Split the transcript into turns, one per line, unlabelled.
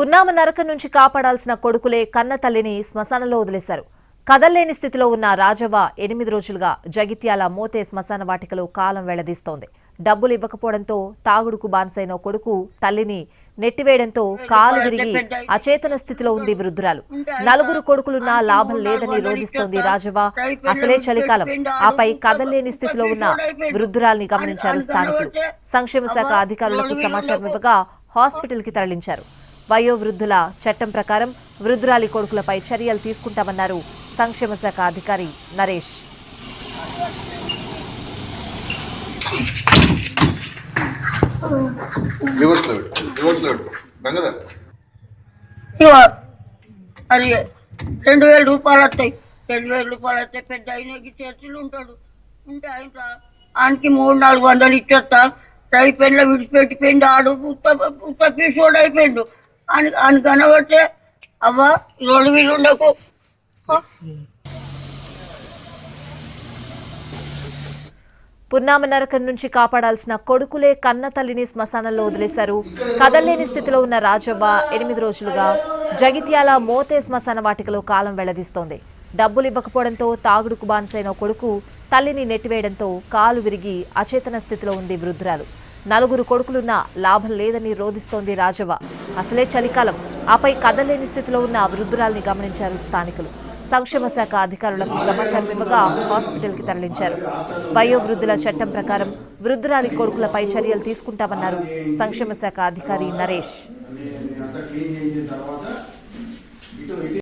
పున్నామ నరకం నుంచి కాపాడాల్సిన కొడుకులే కన్న తల్లిని శ్మశానంలో వదిలేశారు. కదల్లేని స్థితిలో ఉన్న రాజవ్వ ఎనిమిది రోజులుగా జగిత్యాల మోతే శ్మశాన వాటికలో కాలం వెళ్ళదీస్తోంది. డబ్బులు ఇవ్వకపోవడంతో తాగుడుకు బాన్సైన కొడుకు తల్లిని నెట్టివేయడంతో కాలు విరిగి అచేతన స్థితిలో ఉంది వృద్ధురాలు. నలుగురు కొడుకులున్నా లాభం లేదని రోధిస్తోంది రాజవ్వ. అసలే చలికాలం. ఆపై కదల్లేని స్థితిలో ఉన్న వృద్ధురాల్ని గమనించారు స్థానికులు. సంక్షేమ శాఖ అధికారులకు సమాచారం ఇవ్వగా హాస్పిటల్కి తరలించారు. వయోవృద్ధుల చట్టం ప్రకారం వృద్ధురాలి కొడుకులపై చర్యలు తీసుకుంటామన్నారు సంక్షేమ శాఖ అధికారి నరేష్.
అది రెండు వేల రూపాయలు వస్తాయి. రెండు వేల రూపాయలు వస్తాయి పెద్ద ఆయనకి చర్చిలు ఉంటాడు. ఉంటే ఆయన ఆయనకి మూడు నాలుగు వందలు ఇచ్చేస్తా. అయిపోయిందో విడిచిపెట్టిపోయింది ఆడు ఉత్త ఉత్త పీసోడు అయిపోయిండు అని అని కనబడితే అవ్వ రోడ్డు మీద ఉండకు.
పున్నామ నరకం నుంచి కాపాడాల్సిన కొడుకులే కన్న తల్లిని శ్మశానంలో వదిలేశారు. కదల్లేని స్థితిలో ఉన్న రాజవ్వ ఎనిమిది రోజులుగా జగిత్యాల మోతే శ్మశాన వాటికలో కాలం వెళ్ళదీస్తోంది. డబ్బులు ఇవ్వకపోవడంతో తాగుడుకు బానిసైన కొడుకు తల్లిని నెట్టివేయడంతో కాలు విరిగి అచేతన స్థితిలో ఉంది వృద్ధురాలు. నలుగురు కొడుకులున్నా లాభం లేదని రోధిస్తోంది రాజవ్వ. అసలే చలికాలం. ఆపై కదలేని స్థితిలో ఉన్న వృద్ధురాల్ని గమనించారు స్థానికులు. సంక్షేమ శాఖ అధికారులకు సమాచారం ఇవ్వగా హాస్పిటల్కి తరలించారు. వయోవృద్ధుల చట్టం ప్రకారం వృద్ధురాలి కొడుకులపై చర్యలు తీసుకుంటామన్నారు సంక్షేమ శాఖ అధికారి నరేష్.